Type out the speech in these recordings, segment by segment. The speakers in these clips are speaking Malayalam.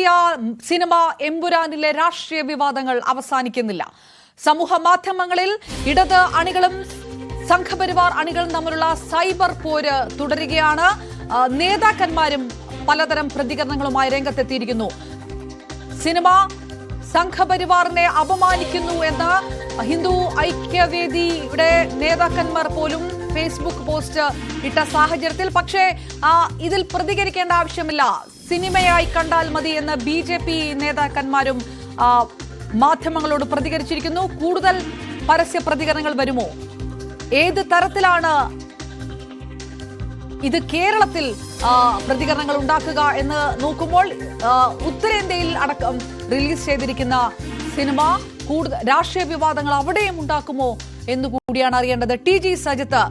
എത്തിയ സിനിമ എമ്പുരാനിലെ രാഷ്ട്രീയ വിവാദങ്ങൾ അവസാനിക്കുന്നില്ല. സമൂഹ മാധ്യമങ്ങളിൽ ഇടത് അണികളും സംഘപരിവാർ അണികളും തമ്മിലുള്ള സൈബർ പോര് തുടരുകയാണ്. നേതാക്കന്മാരും പലതരം പ്രതികരണങ്ങളുമായി രംഗത്തെത്തിയിരിക്കുന്നു. സിനിമ സംഘപരിവാറിനെ അപമാനിക്കുന്നു എന്ന് ഹിന്ദു ഐക്യവേദിയുടെ നേതാക്കന്മാർ പോലും ഫേസ്ബുക്ക് പോസ്റ്റ് ഇട്ട സാഹചര്യത്തിൽ. പക്ഷേ ഇതിൽ പ്രതികരിക്കേണ്ട ആവശ്യമില്ല. സിനിമയായി കണ്ടാൽ മതി എന്ന് ബി ജെ പി നേതാക്കന്മാരും മാധ്യമങ്ങളോട് പ്രതികരിച്ചിരിക്കുന്നു. കൂടുതൽ പരസ്യ പ്രതികരണങ്ങൾ വരുമോ? ഏത് തരത്തിലാണ് ഇത് കേരളത്തിൽ പ്രതികരണങ്ങൾ ഉണ്ടാക്കുക എന്ന് നോക്കുമ്പോൾ ഉത്തരേന്ത്യയിൽ അടക്കം റിലീസ് ചെയ്തിരിക്കുന്ന സിനിമ കൂടുതൽ രാഷ്ട്രീയ വിവാദങ്ങൾ അവിടെയും ഉണ്ടാക്കുമോ എന്ന് കൂടിയാണ് അറിയേണ്ടത്. ടി ജി സജിത്ത്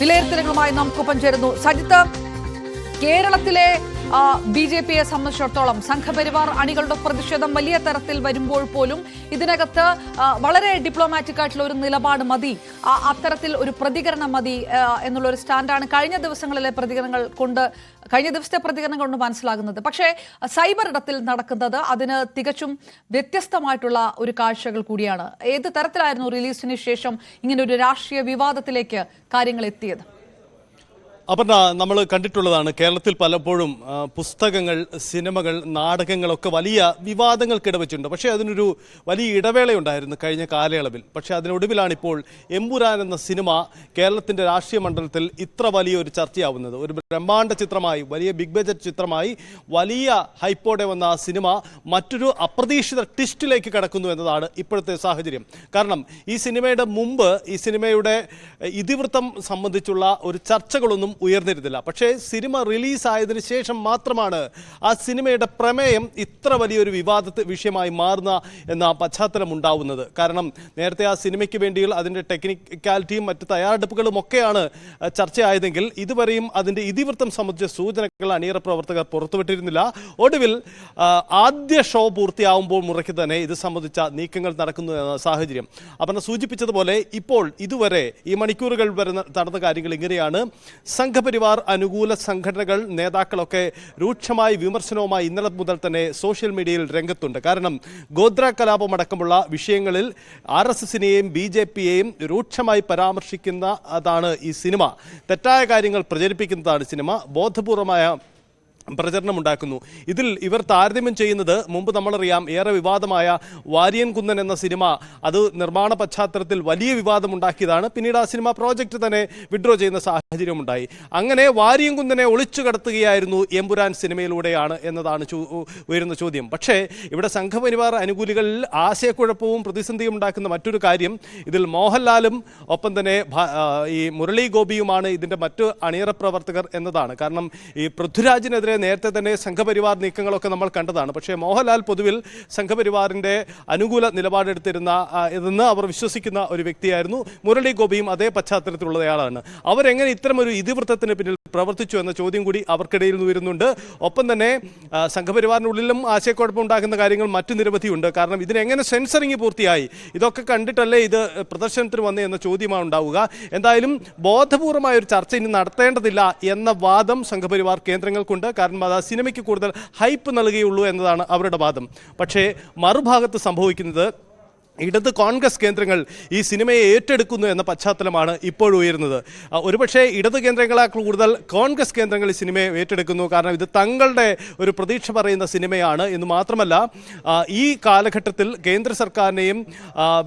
വിലയിരുത്തലുകളുമായി നമുക്കൊപ്പം ചേരുന്നു. സജിത്ത് കേരളത്തിലെ ബി ജെ പിയെ സംബന്ധിച്ചിടത്തോളം സംഘപരിവാർ അണികളുടെ പ്രതിഷേധം വലിയ തരത്തിൽ വരുമ്പോൾ പോലും ഇതിനകത്ത് വളരെ ഡിപ്ലോമാറ്റിക് ആയിട്ടുള്ള ഒരു നിലപാട് മതി അത്തരത്തിൽ ഒരു പ്രതികരണം മതി എന്നുള്ള ഒരു സ്റ്റാൻഡാണ് കഴിഞ്ഞ ദിവസങ്ങളിലെ പ്രതികരണങ്ങൾ കൊണ്ട് കഴിഞ്ഞ ദിവസത്തെ പ്രതികരണം കൊണ്ട് മനസ്സിലാകുന്നത്. പക്ഷേ സൈബർ ഇടത്തിൽ നടക്കുന്നത് അതിന് തികച്ചും വ്യത്യസ്തമായിട്ടുള്ള ഒരു കാഴ്ചകൾ കൂടിയാണ്. ഏത് തരത്തിലായിരുന്നു റിലീസിന് ശേഷം ഇങ്ങനെ ഒരു രാഷ്ട്രീയ വിവാദത്തിലേക്ക് കാര്യങ്ങൾ എത്തിയത്? അപർണ നമ്മൾ കണ്ടിട്ടുള്ളതാണ് കേരളത്തിൽ പലപ്പോഴും പുസ്തകങ്ങൾ സിനിമകൾ നാടകങ്ങളൊക്കെ വലിയ വിവാദങ്ങൾക്ക് ഇടവച്ചിട്ടുണ്ട് പക്ഷേ അതിനൊരു വലിയ ഇടവേളയുണ്ടായിരുന്നു കഴിഞ്ഞ കാലയളവിൽ. പക്ഷേ അതിനൊടുവിലാണിപ്പോൾ എമ്പുരാൻ എന്ന സിനിമ കേരളത്തിന്റെ രാഷ്ട്രീയ മണ്ഡലത്തിൽ ഇത്ര വലിയ ഒരു ചർച്ചയാവുന്നത്. ഒരു ബ്രഹ്മാണ്ഡ ചിത്രമായി വലിയ ബിഗ് ബജറ്റ് ചിത്രമായി വലിയ ഹൈപ്പോടെ വന്ന ആ സിനിമ മറ്റൊരു അപ്രതീക്ഷിത ട്വിസ്റ്റിലേക്ക് കടക്കുന്നു എന്നതാണ് ഇപ്പോഴത്തെ സാഹചര്യം. കാരണം ഈ സിനിമയുടെ മുമ്പ് ഈ സിനിമയുടെ ഇതിവൃത്തം സംബന്ധിച്ചുള്ള ഒരു ചർച്ചകളൊന്നും ഉയർന്നിരുന്നില്ല. പക്ഷേ സിനിമ റിലീസായതിനു ശേഷം മാത്രമാണ് ആ സിനിമയുടെ പ്രമേയം ഇത്ര വലിയൊരു വിവാദ വിഷയമായി മാറുന്ന എന്ന പശ്ചാത്തലം ഉണ്ടാവുന്നത്. കാരണം നേരത്തെ ആ സിനിമയ്ക്ക് വേണ്ടിയുള്ള അതിന്റെ ടെക്നിക്കാലിറ്റിയും മറ്റ് തയ്യാറെടുപ്പുകളും ഒക്കെയാണ് ചർച്ചയായതെങ്കിൽ ഇതുവരെയും അതിന്റെ ഇതിവൃത്തം സംബന്ധിച്ച സൂചനകൾ അണിയറ പ്രവർത്തകർ പുറത്തുവിട്ടിരുന്നില്ല. ഒടുവിൽ ആദ്യ ഷോ പൂർത്തിയാവുമ്പോൾ മുറയ്ക്ക് തന്നെ ഇത് സംബന്ധിച്ച നീക്കങ്ങൾ നടക്കുന്നു എന്ന സാഹചര്യം. അപ്പം സൂചിപ്പിച്ചതുപോലെ ഇപ്പോൾ ഇതുവരെ ഈ മണിക്കൂറുകൾ വരെ നടന്ന കാര്യങ്ങൾ ഇങ്ങനെയാണ്. സംഘപരിവാർ അനുകൂല സംഘടനകൾ നേതാക്കളൊക്കെ രൂക്ഷമായ വിമർശനവുമായി ഇന്നലെ മുതൽ തന്നെ സോഷ്യൽ മീഡിയയിൽ രംഗത്തുണ്ട്. കാരണം ഗോദ്ര കലാപം അടക്കമുള്ള വിഷയങ്ങളിൽ ആർ എസ് എസിനെയും ബി ജെ പിയെയും രൂക്ഷമായി പരാമർശിക്കുന്ന അതാണ് ഈ സിനിമ. തെറ്റായ കാര്യങ്ങൾ പ്രചരിപ്പിക്കുന്നതാണ് സിനിമ. ബോധപൂർവമായ പ്രചരണം ഉണ്ടാക്കുന്നു ഇതിൽ ഇവർ താരതമ്യം ചെയ്യുന്നത് മുമ്പ് നമ്മളറിയാം ഏറെ വിവാദമായ വാര്യൻ കുന്നൻ എന്ന സിനിമ. അത് നിർമ്മാണ പശ്ചാത്തലത്തിൽ വലിയ വിവാദം ഉണ്ടാക്കിയതാണ് പിന്നീട് ആ സിനിമ പ്രോജക്റ്റ് തന്നെ വിഡ്രോ ചെയ്യുന്ന സാഹചര്യം ഉണ്ടായി അങ്ങനെ വാരിയും കുന്നനെ ഒളിച്ചു കടത്തുകയായിരുന്നു എമ്പുരാൻ സിനിമയിലൂടെയാണ് എന്നതാണ് ഉയരുന്ന ചോദ്യം. പക്ഷേ ഇവിടെ സംഘപരിവാർ അനുകൂലികളിൽ ആശയക്കുഴപ്പവും പ്രതിസന്ധിയും ഉണ്ടാക്കുന്ന മറ്റൊരു കാര്യം ഇതിൽ മോഹൻലാലും ഒപ്പം തന്നെ ഈ മുരളി ഗോപിയുമാണ് ഇതിന്റെ മറ്റു അണിയറ പ്രവർത്തകർ എന്നതാണ്. കാരണം ഈ പൃഥ്വിരാജിനെതിരെ നേരത്തെ തന്നെ സംഘപരിവാർ നീക്കങ്ങളൊക്കെ നമ്മൾ കണ്ടതാണ്. പക്ഷേ മോഹൻലാൽ പൊതുവിൽ സംഘപരിവാറിന്റെ അനുകൂല നിലപാടെടുത്തിരുന്ന ഇതെന്ന് അവർ വിശ്വസിക്കുന്ന ഒരു വ്യക്തിയായിരുന്നു മുരളി ഗോപിയും അതേ പശ്ചാത്തലത്തിലുള്ളയാളാണ്. അവരെങ്ങനെ ഇത്തരമൊരു ഇതിവൃത്തത്തിന് പിന്നിൽ പ്രവർത്തിച്ചു എന്ന ചോദ്യം കൂടി അവർക്കിടയിൽ നിന്ന് വരുന്നുണ്ട്. ഒപ്പം തന്നെ സംഘപരിവാറിനുള്ളിലും സംഘപരിവാറിനുള്ളിലും ആശയക്കുഴപ്പമുണ്ടാക്കുന്ന കാര്യങ്ങൾ മറ്റു നിരവധിയുണ്ട്. കാരണം ഇതിനെങ്ങനെ സെൻസറിങ് പൂർത്തിയായി? ഇതൊക്കെ കണ്ടിട്ടല്ലേ ഇത് പ്രദർശനത്തിന് വന്നേ എന്ന ചോദ്യമാണ് ഉണ്ടാവുക. എന്തായാലും ബോധപൂർവമായ ഒരു ചർച്ച ഇനി നടത്തേണ്ടതില്ല എന്ന വാദം സംഘപരിവാർ കേന്ദ്രങ്ങൾക്കുണ്ട്. കാരണം അത് സിനിമയ്ക്ക് കൂടുതൽ ഹൈപ്പ് നൽകുകയുള്ളൂ എന്നതാണ് അവരുടെ വാദം. പക്ഷേ മറുഭാഗത്ത് സംഭവിക്കുന്നത് ഇടത് കോൺഗ്രസ് കേന്ദ്രങ്ങൾ ഈ സിനിമയെ ഏറ്റെടുക്കുന്നു എന്ന പശ്ചാത്തലമാണ് ഇപ്പോഴും ഉയരുന്നത്. ഒരുപക്ഷെ ഇടത് കേന്ദ്രങ്ങളെക്കാൾ കൂടുതൽ കോൺഗ്രസ് കേന്ദ്രങ്ങൾ ഈ സിനിമയെ ഏറ്റെടുക്കുന്നു. കാരണം ഇത് തങ്ങളുടെ ഒരു പ്രതീക്ഷ പറയുന്ന സിനിമയാണ് എന്ന് മാത്രമല്ല ഈ കാലഘട്ടത്തിൽ കേന്ദ്ര സർക്കാരിനെയും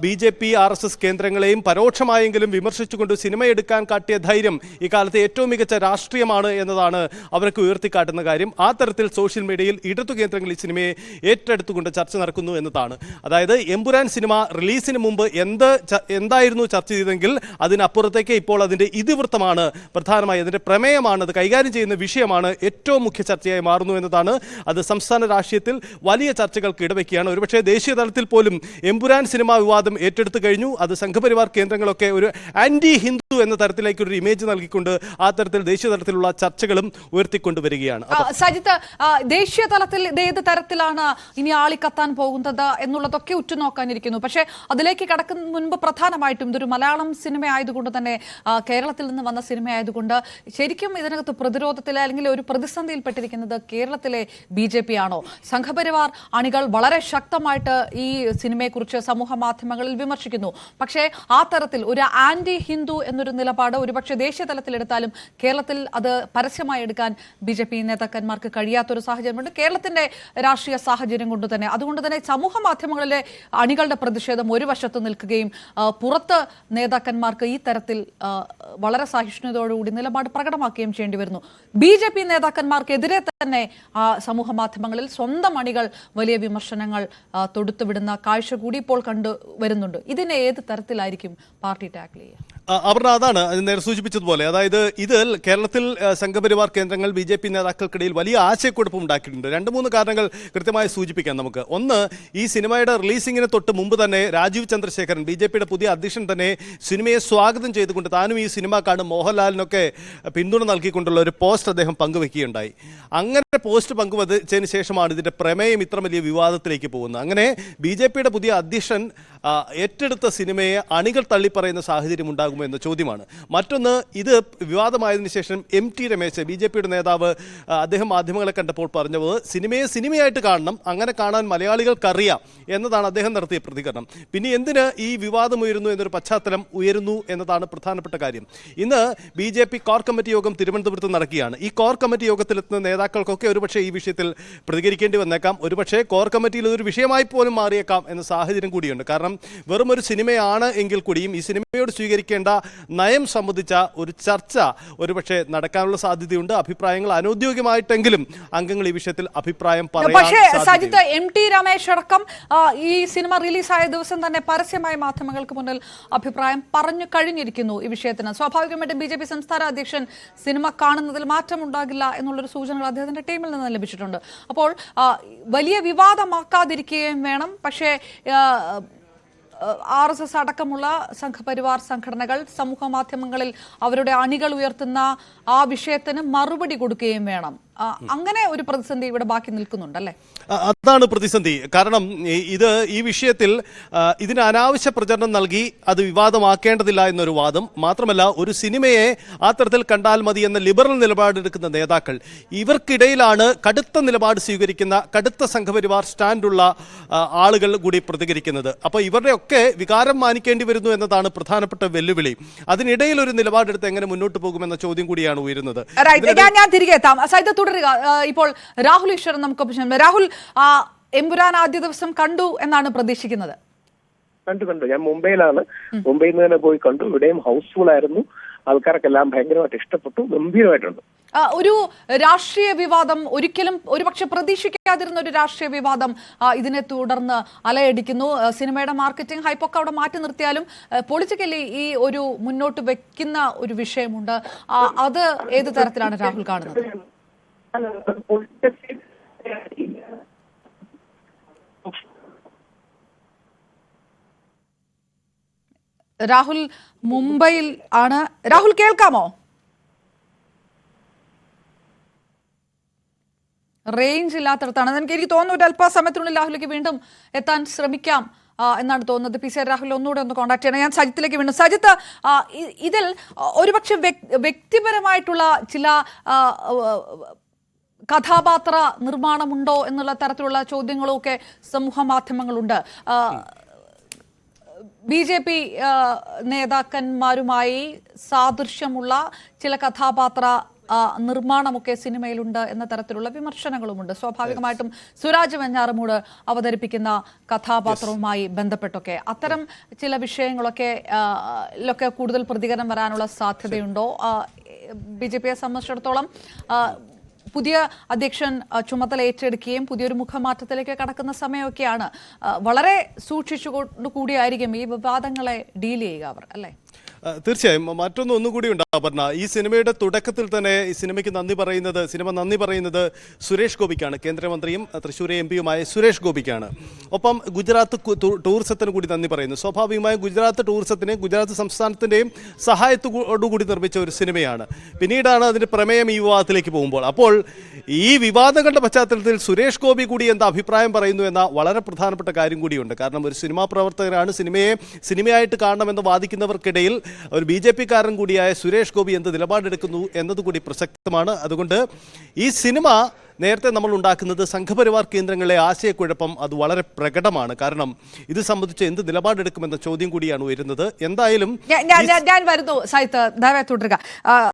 B J P R S S കേന്ദ്രങ്ങളെയും പരോക്ഷമായെങ്കിലും വിമർശിച്ചുകൊണ്ട് സിനിമ എടുക്കാൻ കാട്ടിയ ധൈര്യം ഈ കാലത്തെ ഏറ്റവും മികച്ച രാഷ്ട്രീയമാണ് എന്നതാണ് അവർക്ക് ഉയർത്തിക്കാട്ടുന്ന കാര്യം. ആ തരത്തിൽ സോഷ്യൽ മീഡിയയിൽ ഇടതു കേന്ദ്രങ്ങൾ ഈ സിനിമയെ ഏറ്റെടുത്തുകൊണ്ട് ചർച്ച നടക്കുന്നു എന്നതാണ്. അതായത് എമ്പുരാൻ സിനിമ റിലീസിന് മുമ്പ് എന്ത് എന്തായിരുന്നു ചർച്ച ചെയ്തെങ്കിൽ അതിനപ്പുറത്തേക്ക് ഇപ്പോൾ അതിന്റെ ഇതിവൃത്തമാണ് പ്രധാനമായി അതിന്റെ പ്രമേയമാണ് അത് കൈകാര്യം ചെയ്യുന്ന വിഷയമാണ് ഏറ്റവും മുഖ്യ ചർച്ചയായി മാറുന്നു എന്നതാണ്. അത് സംസ്ഥാന രാഷ്ട്രീയത്തിൽ വലിയ ചർച്ചകൾക്ക് ഇടവെക്കുകയാണ്. ഒരുപക്ഷേ ദേശീയ തലത്തിൽ പോലും എമ്പുരാൻ സിനിമാ വിവാദം ഏറ്റെടുത്തു കഴിഞ്ഞു. അത് സംഘപരിവാർ കേന്ദ്രങ്ങളൊക്കെ ഒരു ആന്റി ഹിന്ദു എന്ന തരത്തിലേക്ക് ഒരു ഇമേജ് നൽകിക്കൊണ്ട് ആ തരത്തിൽ ദേശീയ തലത്തിലുള്ള ചർച്ചകളും ഉയർത്തിക്കൊണ്ടുവരികയാണ്. വരികയാണ് സജിത്ത് ദേശീയ തലത്തിൽ ഇത് ഏത് തരത്തിലാണ് ഇനി ആളിക്കത്താൻ പോകുന്നത് എന്നുള്ളതൊക്കെ ഉറ്റുനോക്കാനിരിക്കുന്നു. പക്ഷേ അതിലേക്ക് കടക്കുന്ന മുൻപ് പ്രധാനമായിട്ടും ഇതൊരു മലയാളം സിനിമ ആയതുകൊണ്ട് തന്നെ കേരളത്തിൽ നിന്ന് വന്ന സിനിമ ആയതുകൊണ്ട് ശരിക്കും ഇതിനകത്ത് പ്രതിരോധത്തിൽ അല്ലെങ്കിൽ ഒരു പ്രതിസന്ധിയിൽപ്പെട്ടിരിക്കുന്നത് കേരളത്തിലെ ബി ജെ പി ആണോ? സംഘപരിവാർ അണികൾ വളരെ ശക്തമായിട്ട് ഈ സിനിമയെക്കുറിച്ച് സമൂഹ മാധ്യമങ്ങളിൽ വിമർശിക്കുന്നു. പക്ഷേ ആ തരത്തിൽ ഒരു ആന്റി ഹിന്ദു എന്നൊരു നിലപാട് ഒരുപക്ഷെ ദേശീയ തലത്തിലെടുത്താലും കേരളത്തിൽ അത് പരസ്യമായി എടുക്കാൻ ബി ജെ പി നേതാക്കന്മാർക്ക് കഴിയാത്തൊരു സാഹചര്യമുണ്ട്. കേരളത്തിന്റെ രാഷ്ട്രീയ സാഹചര്യം കൊണ്ട് തന്നെ. അതുകൊണ്ട് തന്നെ സമൂഹ മാധ്യമങ്ങളിലെ അണികളുടെ പ്രതിഷേധം ഒരു വശത്ത് നിൽക്കുകയും പുറത്ത് നേതാക്കന്മാർക്ക് ഈ തരത്തിൽ വളരെ സഹിഷ്ണുതയോടുകൂടി നിലപാട് പ്രകടമാക്കുകയും ചെയ്യേണ്ടി വരുന്നു. ബി ജെ പി നേതാക്കന്മാർക്കെതിരെ തന്നെ സമൂഹ മാധ്യമങ്ങളിൽ സ്വന്തം അണികൾ വലിയ വിമർശനങ്ങൾ തൊടുത്തുവിടുന്ന കാഴ്ച കൂടി ഇപ്പോൾ കണ്ടു വരുന്നുണ്ട്. ഇതിനെ ഏത് തരത്തിലായിരിക്കും പാർട്ടി ടാക്കിൾ ചെയ്യുക? അപർണ അതാണ് അത് നേരെ സൂചിപ്പിച്ചതുപോലെ. അതായത് ഇതിൽ കേരളത്തിൽ സംഘപരിവാർ കേന്ദ്രങ്ങൾ ബി ജെ പി നേതാക്കൾക്കിടയിൽ വലിയ ആശയക്കുഴപ്പം ഉണ്ടാക്കിയിട്ടുണ്ട്. രണ്ട് മൂന്ന് കാരണങ്ങൾ കൃത്യമായി സൂചിപ്പിക്കാം നമുക്ക്. ഒന്ന് ഈ സിനിമയുടെ റിലീസിങ്ങിന് തൊട്ട് മുമ്പ് തന്നെ രാജീവ് ചന്ദ്രശേഖരൻ ബി പുതിയ അധ്യക്ഷൻ തന്നെ സിനിമയെ സ്വാഗതം ചെയ്തുകൊണ്ട് താനും ഈ സിനിമ കാണും. മോഹൻലാലിനൊക്കെ പിന്തുണ നൽകിക്കൊണ്ടുള്ള ഒരു പോസ്റ്റ് അദ്ദേഹം പങ്കുവെക്കുകയുണ്ടായി. അങ്ങനെ പോസ്റ്റ് പങ്കുവച്ചതിന് ശേഷമാണ് ഇതിന്റെ പ്രമേയം ഇത്ര വലിയ വിവാദത്തിലേക്ക് പോകുന്നത്. അങ്ങനെ ബി പുതിയ അധ്യക്ഷൻ ഏറ്റെടുത്ത സിനിമയെ അണികൾ തള്ളിപ്പറയുന്ന സാഹചര്യം ഉണ്ടാകുമോ എന്ന ചോദ്യമാണ്. മറ്റൊന്ന് ഇത് വിവാദമായതിനു ശേഷം M T Ramesh B J പിയുടെ നേതാവ് അദ്ദേഹം മാധ്യമങ്ങളെ കണ്ടപ്പോൾ പറഞ്ഞത് സിനിമയെ സിനിമയായിട്ട് കാണണം അങ്ങനെ കാണാൻ മലയാളികൾക്കറിയാം എന്നതാണ് അദ്ദേഹം നടത്തിയ പ്രതികരണം. പിന്നെ എന്തിന് ഈ വിവാദം ഉയരുന്നു എന്നൊരു പശ്ചാത്തലം ഉയരുന്നു എന്നതാണ് പ്രധാനപ്പെട്ട കാര്യം. ഇന്ന് B J P core committee യോഗം തിരുവനന്തപുരത്ത് നടക്കുകയാണ്. ഈ കോർ കമ്മിറ്റി യോഗത്തിലെത്തുന്ന നേതാക്കൾക്കൊക്കെ ഒരുപക്ഷെ ഈ വിഷയത്തിൽ പ്രതികരിക്കേണ്ടി വന്നേക്കാം. ഒരുപക്ഷെ കോർ കമ്മിറ്റിയിൽ ഒരു വിഷയമായി പോലും മാറിയേക്കാം എന്ന സാഹചര്യം കൂടിയുണ്ട്. കാരണം വെറും ഒരു സിനിമയാണ് എങ്കിൽ കൂടിയും ഈ സിനിമയോട് സ്വീകരിക്കേണ്ട നയം സംബന്ധിച്ച ഒരു ചർച്ച ഒരുപക്ഷെ നടക്കാനുള്ള സാധ്യതയുണ്ട്. അഭിപ്രായങ്ങൾ അനൌദ്യോഗികമായിട്ടെങ്കിലും അംഗങ്ങൾ ഈ വിഷയത്തിൽ അഭിപ്രായം പറയുന്നു പക്ഷേ. സജിത്ത് എം ടി രമേശ് അടക്കം ഈ സിനിമ റിലീസായ ദിവസം തന്നെ പരസ്യമായ മാധ്യമങ്ങൾക്ക് മുന്നിൽ അഭിപ്രായം പറഞ്ഞു കഴിഞ്ഞിരിക്കുന്നു ഈ വിഷയത്തിന്. സ്വാഭാവികമായിട്ടും ബി ജെ പി സംസ്ഥാന അധ്യക്ഷൻ സിനിമ കാണുന്നതിൽ മാറ്റമുണ്ടാകില്ല എന്നുള്ളൊരു സൂചനകൾ അദ്ദേഹത്തിന്റെ ടീമിൽ നിന്ന് ലഭിച്ചിട്ടുണ്ട്. അപ്പോൾ വലിയ വിവാദമാക്കാതിരിക്കുകയും വേണം. പക്ഷേ ആർ എസ് എസ് അടക്കമുള്ള സംഘപരിവാർ സംഘടനകൾ സമൂഹ മാധ്യമങ്ങളിൽ അവരുടെ അണികൾ ഉയർത്തുന്ന ആ വിഷയത്തിന് മറുപടി കൊടുക്കുകയും വേണം. അങ്ങനെ ഒരു പ്രതിസന്ധി ഇവിടെ ബാക്കി നിൽക്കുന്നുണ്ടല്ലേ? അതാണ് പ്രതിസന്ധി. കാരണം ഇത് ഈ വിഷയത്തിൽ ഇതിന് അനാവശ്യ പ്രചരണം നൽകി അത് വിവാദമാക്കേണ്ടതില്ല എന്നൊരു വാദം. മാത്രമല്ല ഒരു സിനിമയെ ആ തരത്തിൽ കണ്ടാൽ മതി എന്ന ലിബറൽ നിലപാടെടുക്കുന്ന നേതാക്കൾ ഇവർക്കിടയിലാണ് കടുത്ത നിലപാട് സ്വീകരിക്കുന്ന കടുത്ത സംഘപരിവാർ സ്റ്റാൻഡുള്ള ആളുകൾ കൂടി പ്രതികരിക്കുന്നത്. അപ്പോൾ ഇവരുടെയൊക്കെ വികാരം മാനിക്കേണ്ടി വരുന്നു എന്നതാണ് പ്രധാനപ്പെട്ട വെല്ലുവിളി. അതിനിടയിൽ ഒരു നിലപാടെടുത്ത് എങ്ങനെ മുന്നോട്ട് പോകുമെന്ന ചോദ്യം കൂടിയാണ് ഉയരുന്നത്. ഞാൻ തിരികെ എത്താം. തുടരുക. ഇപ്പോൾ രാഹുൽ ഈശ്വരൻ നമുക്ക് രാഹുൽ എമ്പുരാൻ ആദ്യ ദിവസം കണ്ടു എന്നാണ് പ്രതീക്ഷിക്കുന്നത്. കണ്ടു കണ്ടു. ഞാൻ മുംബൈയിലാണ്. മുംബൈയിൽ നിന്ന് തന്നെ പോയി കണ്ടു. ഇവിടെയും ഹൗസ്ഫുൾ ആയിരുന്നു. ആൾക്കാർക്കെല്ലാം ഭയങ്കരമായിട്ട് ഇഷ്ടപ്പെട്ടു. ഗംഭീരമായിട്ടുണ്ട്. ഒരു രാഷ്ട്രീയ വിവാദം ഒരിക്കലും ഒരുപക്ഷെ പ്രതീക്ഷിക്കാതിരുന്ന ഒരു രാഷ്ട്രീയ വിവാദം ഇതിനെ തുടർന്ന് അലയടിക്കുന്നു. സിനിമയുടെ മാർക്കറ്റിംഗ് ഹൈപ്പൊക്കെ അവിടെ മാറ്റി നിർത്തിയാലും പൊളിറ്റിക്കലി ഈ ഒരു മുന്നോട്ട് വെക്കുന്ന ഒരു വിഷയമുണ്ട്. അത് ഏത് തരത്തിലാണ് രാഹുൽ കാണുന്നത്? രാഹുൽ മുംബൈയിൽ ആണ്. രാഹുൽ കേൾക്കാമോ? റേഞ്ച് ഇല്ലാത്തടത്താണ്. എനിക്ക് എനിക്ക് തോന്നുന്നു ഒരു അല്പസമയത്തിനുള്ളിൽ രാഹുലേക്ക് വീണ്ടും എത്താൻ ശ്രമിക്കാം എന്നാണ് തോന്നുന്നത്. പി സി രാഹുൽ ഒന്നുകൂടെ ഒന്ന് കോൺടാക്ട് ചെയ്യണം. ഞാൻ സജിത്തിലേക്ക് വീണ്ടും സജിത്ത് ഇതിൽ ഒരുപക്ഷെ വ്യക്തിപരമായിട്ടുള്ള ചില കഥാപാത്ര നിർമ്മാണമുണ്ടോ എന്നുള്ള തരത്തിലുള്ള ചോദ്യങ്ങളൊക്കെ സമൂഹ മാധ്യമങ്ങളുണ്ട്. ബി ജെ പി നേതാക്കന്മാരുമായി സാദൃശ്യമുള്ള ചില കഥാപാത്ര നിർമ്മാണമൊക്കെ സിനിമയിലുണ്ട് എന്ന തരത്തിലുള്ള വിമർശനങ്ങളുമുണ്ട്. സ്വാഭാവികമായിട്ടും സുരാജ് വെഞ്ഞാറമൂട് അവതരിപ്പിക്കുന്ന കഥാപാത്രവുമായി ബന്ധപ്പെട്ടൊക്കെ. അത്തരം ചില വിഷയങ്ങളൊക്കെ കൂടുതൽ പ്രതികരണം വരാനുള്ള സാധ്യതയുണ്ടോ? ബി ജെ പിയെ സംബന്ധിച്ചിടത്തോളം പുതിയ അധ്യക്ഷൻ ചുമതല ഏറ്റെടുക്കുകയും പുതിയൊരു മുഖമാറ്റത്തിലേക്ക് കടക്കുന്ന സമയമൊക്കെയാണ്. വളരെ സൂക്ഷിച്ചുകൊണ്ട് കൂടിയായിരിക്കും ഈ വിവാദങ്ങളെ ഡീൽ ചെയ്യുക അവർ അല്ലേ? തീർച്ചയായും. മറ്റൊന്ന് ഒന്നുകൂടി ഉണ്ട് അപർണ. ഈ സിനിമയുടെ തുടക്കത്തിൽ തന്നെ ഈ സിനിമയ്ക്ക് നന്ദി പറയുന്നത് സിനിമ നന്ദി പറയുന്നത് സുരേഷ് ഗോപിക്കാണ്. കേന്ദ്രമന്ത്രിയും തൃശ്ശൂർ എം പിയുമായ സുരേഷ് ഗോപിക്കാണ്. ഒപ്പം ഗുജറാത്ത് ടൂറിസത്തിന് കൂടി നന്ദി പറയുന്നു. സ്വാഭാവികമായും ഗുജറാത്ത് ടൂറിസത്തിനെയും ഗുജറാത്ത് സംസ്ഥാനത്തിന്റെയും സഹായത്തോടുകൂടി നിർമ്മിച്ച ഒരു സിനിമയാണ്. പിന്നീടാണ് അതിന്റെ പ്രമേയം ഈ വിവാദത്തിലേക്ക് പോകുമ്പോൾ. അപ്പോൾ ഈ വിവാദങ്ങളുടെ പശ്ചാത്തലത്തിൽ സുരേഷ് ഗോപി കൂടി എന്താ അഭിപ്രായം പറയുന്നു എന്ന വളരെ പ്രധാനപ്പെട്ട കാര്യം കൂടിയുണ്ട്. കാരണം ഒരു സിനിമാ പ്രവർത്തകരാണ് സിനിമയെ സിനിമയായിട്ട് കാണണമെന്ന് വാദിക്കുന്നവർക്കിടയിൽ ഒരു ബി ജെ പിക്കാരൻ കൂടിയായ സുരേഷ് ഗോപി എന്ത് നിലപാടെടുക്കുന്നു എന്നതുകൂടി പ്രസക്തമാണ്. അതുകൊണ്ട് ഈ സിനിമ നേരത്തെ നമ്മൾ ഉണ്ടാക്കുന്നത് സംഘപരിവാർ കേന്ദ്രങ്ങളെ ആശയക്കുഴപ്പം അത് വളരെ പ്രകടമാണ്. കാരണം ഇത് സംബന്ധിച്ച് എന്ത് നിലപാടെടുക്കുമെന്ന ചോദ്യം കൂടിയാണ് ഉയരുന്നത്. എന്തായാലും ഞാൻ- വരുന്നു സൈത്ത് തുടരുക.